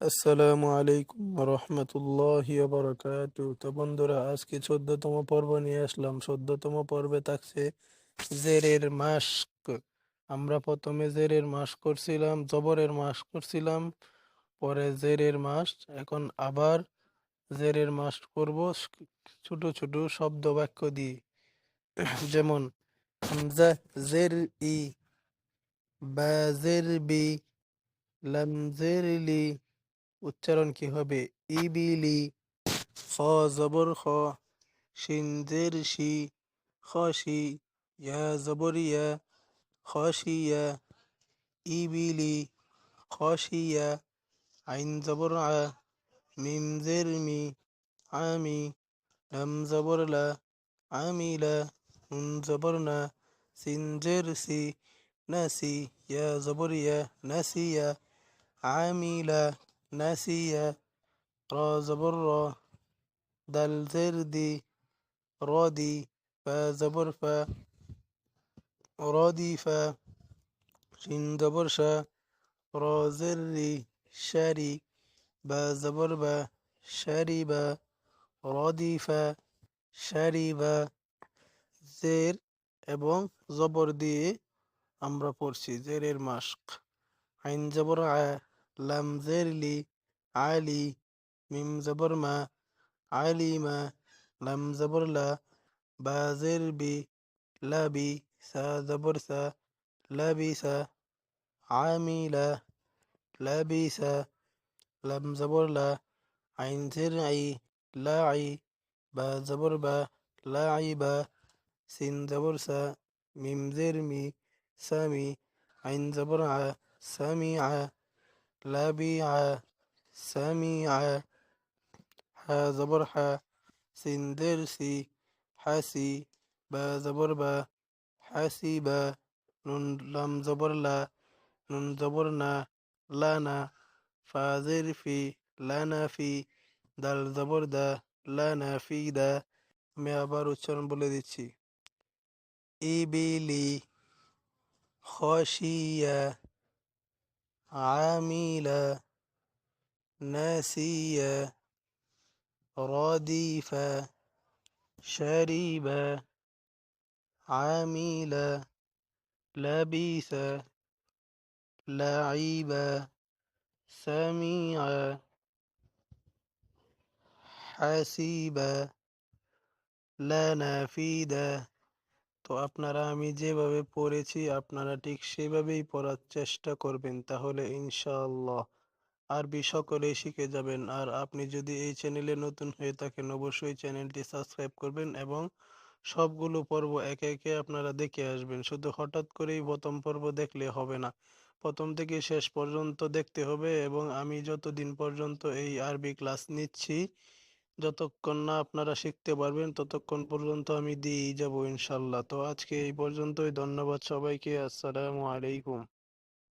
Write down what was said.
আসসালামু আলাইকুম রহমতুল্লাহি বারাকাত। তো বন্ধুরা, আজকে চোদ্দতম পর্ব নিয়ে আসলাম। চোদ্দতম পর্বে থাকছে জেরের মাস্ক আমরা প্রথমে জেরের মাস করছিলাম, জবরের মাস করছিলাম, পরে জেরের মাস এখন আবার জেরের মাস করব ছোট ছোট শব্দ বাক্য দিয়ে। যেমন জের ই, বা জের বি, লাম জের লি উচ্চারণ কি হবে? ইবিলি, খ জবর খ সিন্দের শি খসি ইয়া জবর ইয়া ইবিলি খসিয়া আইন জবর আ, মিম জের মি আমি লাম জবর লা আমিলা নুন জবর না, সিন জের সি নাসি ইয়া জবর ইয়া নাসিয়া আমিলা ناسيا را زبر را دل زر دي رادي فا زبر فا رادي فا شين زبر شا را زري شاري با زبر با شاربا رادفا শারিবা জের এবং জবর দিয়ে আমরা পড়ছি জেরের মাস্ক আইন জবর আ لمزرلی علي میم زبر ما عليما لم زبر لا با زر بي لابي سا زبر سا لابس عاملا سا لم زبر لا عين زرعي لاعي با زبر با لاعبا سين زبر سا ميم زرمي سامي عين زبرع سامعة হা জবর হা সিন জের সি হাসি বা জবর বা হাসিবা নুন লাম জবর লা নুন জবর না লানা ফা জের ফি লানা ফি দাল জবর দা লানা ফি দা আমি আবার উচ্চারণ বলে দিচ্ছি ইবিলি খসিয়া عاملا ناسيا رديفا شاربا عاملا لبيسا لعيبا سميعا حسيبا لنافيدا তো আপনারা আমি যেভাবে পড়েছি, আপনারা ঠিক সেভাবেই পড়ার চেষ্টা করবেন তাহলে ইনশাআল্লাহ আরবি সকলেই শিখে যাবেন। আর আপনি যদি এই চ্যানেলে নতুন হয়ে থাকেন, অবশ্যই চ্যানেলটি সাবস্ক্রাইব করবেন এবং সবগুলো পর্ব একে একে আপনারা দেখে আসবেন। শুধু হঠাৎ করেই প্রথম পর্ব দেখলে হবে না, প্রথম থেকে শেষ পর্যন্ত দেখতে হবে এবং আমি যতদিন পর্যন্ত এই আরবি ক্লাস নিচ্ছি যতক্ষণ না আপনারা শিখতে পারবেন, ততক্ষণ পর্যন্ত আমি দিয়েই যাব ইনশাল্লাহ। তো আজকে এই পর্যন্তই। ধন্যবাদ সবাইকে। আসসালামু আলাইকুম।